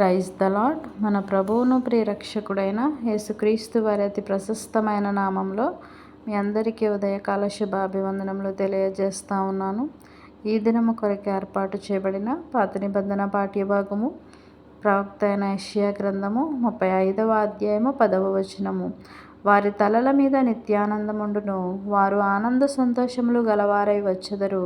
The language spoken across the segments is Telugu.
ప్రైజ్ ద లాడ్ మన ప్రభువును ప్రియరక్షకుడైన యేసుక్రీస్తు వారి అతి ప్రశస్తమైన నామంలో మీ అందరికీ ఉదయకాల శుభాభివందనములు తెలియజేస్తూ ఉన్నాను. ఈ దినము కొరకు ఏర్పాటు చేయబడిన పాత నిబంధన పాఠ్యభాగము ప్రవక్త అయిన యష్యా గ్రంథము ముప్పై ఐదవ అధ్యాయము పదవ వచనము. వారి తలల మీద నిత్యానందముండును వారు ఆనంద సంతోషములు గలవారై వచ్చెదరు.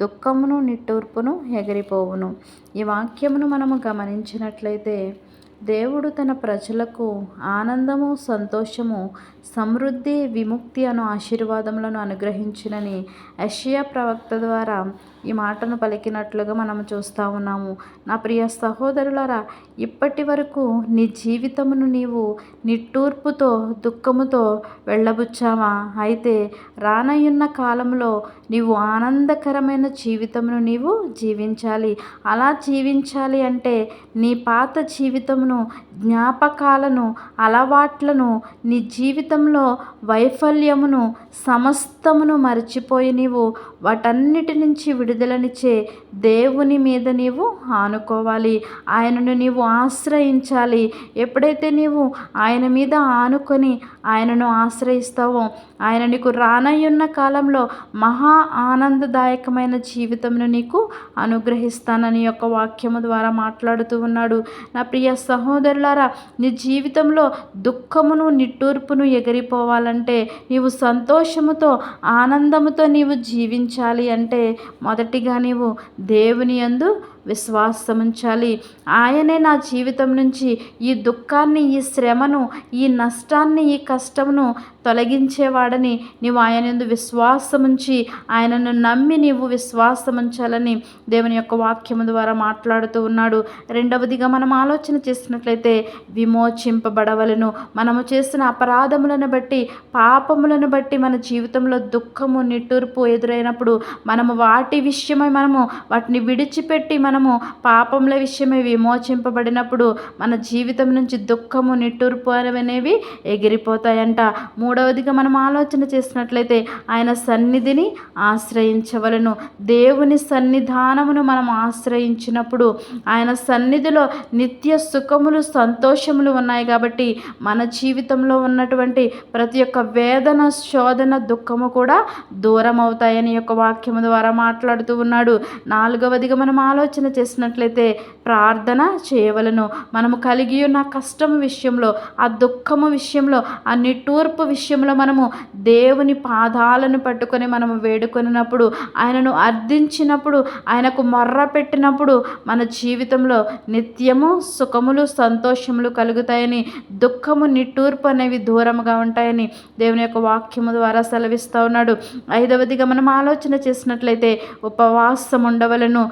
దుఃఖమును నిట్టూర్పును ఎగిరిపోవును. ఈ వాక్యమును మనము గమనించినట్లయితే దేవుడు తన ప్రజలకు ఆనందము సంతోషము సమృద్ధి విముక్తి అను ఆశీర్వాదములను అనుగ్రహించినని యషియా ప్రవక్త ద్వారా ఈ మాటను పలికినట్లుగా మనం చూస్తూ ఉన్నాము. నా ప్రియ సహోదరులరా ఇప్పటి వరకు నీ జీవితమును నీవు నిట్టూర్పుతో దుఃఖముతో వెళ్ళబుచ్చావా? అయితే రానయ్యున్న కాలంలో నీవు ఆనందకరమైన జీవితమును నీవు జీవించాలి. అలా జీవించాలి అంటే నీ పాత జీవితము జీవితమును జ్ఞాపకాలను అలవాట్లను నీ జీవితంలో వైఫల్యమును సమస్తమును మర్చిపోయి నీవు వాటన్నిటి నుంచి విడుదలనిచ్చే దేవుని మీద నీవు ఆనుకోవాలి. ఆయనను నీవు ఆశ్రయించాలి. ఎప్పుడైతే నీవు ఆయన మీద ఆనుకొని ఆయనను ఆశ్రయిస్తావో ఆయన నీకు రానయ్యున్న కాలంలో మహా ఆనందదాయకమైన జీవితంను నీకు అనుగ్రహిస్తానని యొక్క వాక్యము ద్వారా మాట్లాడుతూ ఉన్నాడు. నా ప్రియ సహోదరుల సహోదరులారా నీ జీవితంలో దుఃఖమును నిట్టూర్పును ఎగిరిపోవాలంటే నీవు సంతోషముతో ఆనందముతో నీవు జీవించాలి అంటే మొదటిగా నీవు దేవుని యందు విశ్వాసముంచాలి. ఆయనే నా జీవితం నుంచి ఈ దుఃఖాన్ని ఈ శ్రమను ఈ నష్టాన్ని ఈ కష్టమును తొలగించేవాడని నీవు ఆయన ఎందు విశ్వాసముంచి ఆయనను నమ్మి నీవు విశ్వాసముంచాలని దేవుని యొక్క వాక్యము ద్వారా మాట్లాడుతూ ఉన్నాడు. రెండవదిగా మనం ఆలోచన చేసినట్లయితే విమోచింపబడవలను. మనము చేసిన అపరాధములను బట్టి పాపములను బట్టి మన జీవితంలో దుఃఖము నిట్టూర్పు ఎదురైనప్పుడు మనము వాటి విషయమై మనము వాటిని విడిచిపెట్టి మనము పాపముల విషయమై విమోచింపబడినప్పుడు మన జీవితం నుంచి దుఃఖము నిట్టూర్పు అనేవి ఎగిరిపోతాయంట. మూడవదిగా మనం ఆలోచన చేసినట్లయితే ఆయన సన్నిధిని ఆశ్రయించవలను. దేవుని సన్నిధానమును మనం ఆశ్రయించినప్పుడు ఆయన సన్నిధిలో నిత్య సుఖములు సంతోషములు ఉన్నాయి కాబట్టి మన జీవితంలో ఉన్నటువంటి ప్రతి ఒక్క వేదన శోధన దుఃఖము కూడా దూరం అవుతాయని యొక్క వాక్యము ద్వారా మాట్లాడుతూ ఉన్నాడు. నాలుగవదిగా మనం ఆలోచన చేసినట్లయితే ప్రార్థన చేయవలను. మనము కలిగి ఉన్న కష్టం విషయంలో ఆ దుఃఖము విషయంలో ఆ నిట్టూర్పు విషయంలో విషయంలో మనము దేవుని పాదాలను పట్టుకొని మనము వేడుకొనినప్పుడు ఆయనను అర్థించినప్పుడు ఆయనకు మొర్ర పెట్టినప్పుడు మన జీవితంలో నిత్యము సుఖములు సంతోషములు కలుగుతాయని దుఃఖము నిట్టూర్పు అనేవి దూరంగా ఉంటాయని దేవుని యొక్క వాక్యము ద్వారా సెలవిస్తూ ఉన్నాడు. ఐదవదిగా మనం ఆలోచన చేసినట్లయితే ఉపవాసం ఉండవలను.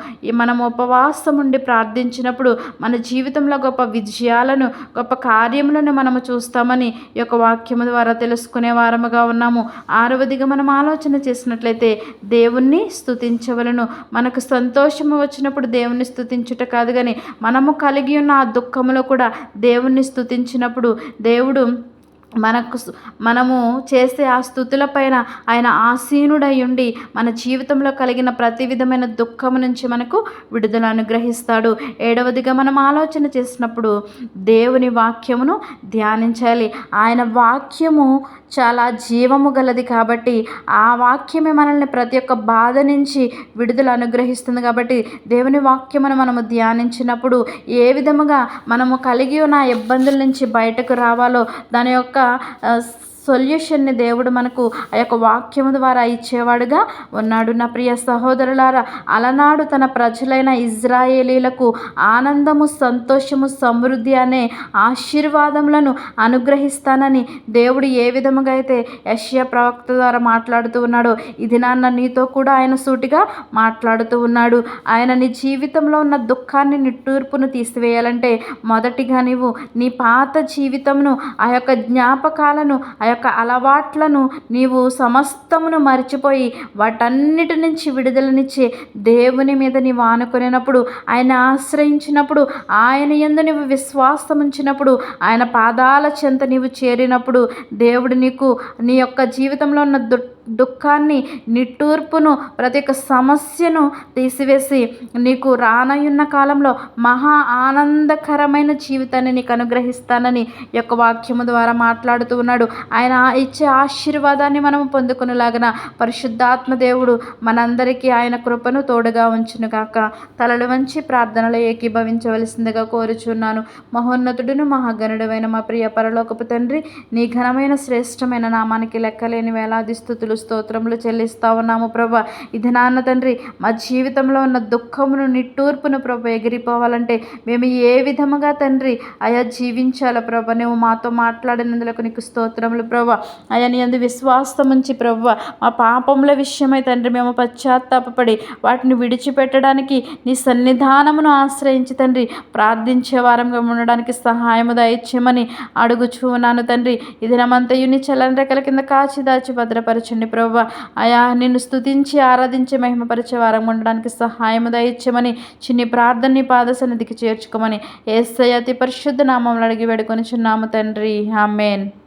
మనం ఉపవాసం ఉండి ప్రార్థించినప్పుడు మన జీవితంలో గొప్ప విజయాలను గొప్ప కార్యములను మనము చూస్తామని ఈ యొక్క వాక్యము ద్వారా తెలుసు. తెలుసుకునే వారముగా ఉన్నాము. ఆరవదిగా మనం ఆలోచన చేసినట్లయితే దేవుణ్ణి స్థుతించవలను మనకు సంతోషము వచ్చినప్పుడు దేవుణ్ణి స్థుతించుట కాదు కానీ మనము కలిగి ఉన్న ఆ దుఃఖములో కూడా దేవుణ్ణి స్థుతించినప్పుడు దేవుడు మనకు మనము చేసే ఆ స్థుతులపైన ఆయన ఆసీనుడై ఉండి మన జీవితంలో కలిగిన ప్రతి విధమైన దుఃఖం నుంచి మనకు విడుదల అనుగ్రహిస్తాడు. ఏడవదిగా మనం ఆలోచన చేసినప్పుడు దేవుని వాక్యమును ధ్యానించాలి. ఆయన వాక్యము చాలా జీవము గలది కాబట్టి ఆ వాక్యమే మనల్ని ప్రతి ఒక్క బాధ నుంచి విడుదల అనుగ్రహిస్తుంది కాబట్టి దేవుని వాక్యమును మనము ధ్యానించినప్పుడు ఏ విధముగా మనము కలిగి ఉన్న ఇబ్బందుల నుంచి బయటకు రావాలో దాని యొక్క యొక్క సొల్యూషన్ని దేవుడు మనకు ఆ యొక్క వాక్యము ద్వారా ఇచ్చేవాడుగా. ఉన్నాడు నా ప్రియ సహోదరులారా అలనాడు తన ప్రజలైన ఇజ్రాయేలీలకు ఆనందము సంతోషము సమృద్ధి అనే ఆశీర్వాదములను అనుగ్రహిస్తానని దేవుడు ఏ విధముగా అయితే యష్యా ప్రవక్త ద్వారా మాట్లాడుతూ ఉన్నాడో ఇది నాన్న నీతో కూడా ఆయన సూటిగా మాట్లాడుతూ ఉన్నాడు. ఆయన నీ జీవితంలో ఉన్న దుఃఖాన్ని నిట్టూర్పును తీసివేయాలంటే మొదటిగా నీవు నీ పాత జీవితమును ఆ యొక్క జ్ఞాపకాలను ఆ యొక్క అలవాట్లను నీవు సమస్తమును మర్చిపోయి వాటన్నిటి నుంచి విడుదలనిచ్చే దేవుని మీద నీవు ఆనుకునేటప్పుడు ఆయన ఆశ్రయించినప్పుడు ఆయన ఎందు నీవు విశ్వాసం ఉంచినప్పుడు ఆయన పాదాల చెంత నీవు చేరినప్పుడు దేవుడు నీకు నీ యొక్క జీవితంలో ఉన్న దు దుఃఖాన్ని నిట్టూర్పును ప్రతి ఒక్క సమస్యను తీసివేసి నీకు రానయున్న కాలంలో మహా ఆనందకరమైన జీవితాన్ని నీకు అనుగ్రహిస్తానని యొక్క వాక్యము ద్వారా మాట్లాడుతూ ఉన్నాడు. ఆయన ఇచ్చే ఆశీర్వాదాన్ని మనం పొందుకునేలాగన పరిశుద్ధాత్మ దేవుడు మనందరికీ ఆయన కృపను తోడుగా ఉంచును కాక తలలు వంచి ప్రార్థనలు ఏకీభవించవలసిందిగా కోరుచున్నాను. మహోన్నతుడును మహాగణుడమైన మా ప్రియ పరలోకపు తండ్రి నీ ఘనమైన శ్రేష్టమైన నామానికి లెక్కలేని వేలాది స్థుతులు స్తోత్రములు చెల్లిస్తా ఉన్నాము ప్రభా. ఇది నాన్న తండ్రి మా జీవితంలో ఉన్న దుఃఖమును నిట్టూర్పును ప్రభ ఎగిరిపోవాలంటే మేము ఏ విధముగా తండ్రి? అయా జీవించాల ప్రభ? నువ్వు మాతో మాట్లాడినందులకు నీకు స్తోత్రములు ప్రభ. అయా నీ అందు విశ్వాసం ఉంచి ప్రభ. మా పాపముల విషయమై తండ్రి మేము పశ్చాత్తాపడి వాటిని విడిచిపెట్టడానికి నీ సన్నిధానమును ఆశ్రయించి తండ్రి ప్రార్థించే వారంగా ఉండడానికి సహాయము దయచేయమని అడుగుచూ ఉన్నాను తండ్రి. ఇది నమంతయు చలన చల్లని రెక్కల కింద కాచి దాచి భద్రపరచండి ప్రభు అయా నిన్ను స్తుతించి ఆరాధించి మహిమపరిచే వారం ఉండడానికి సహాయం దయచ్చమని చిన్ని ప్రార్థన పాద సన్నిధికి చేర్చుకోమని ఏసయ్య అతి పరిశుద్ధ నామంలో అడిగి వేడుకొని చిన్నాము తండ్రి. ఆమెన్.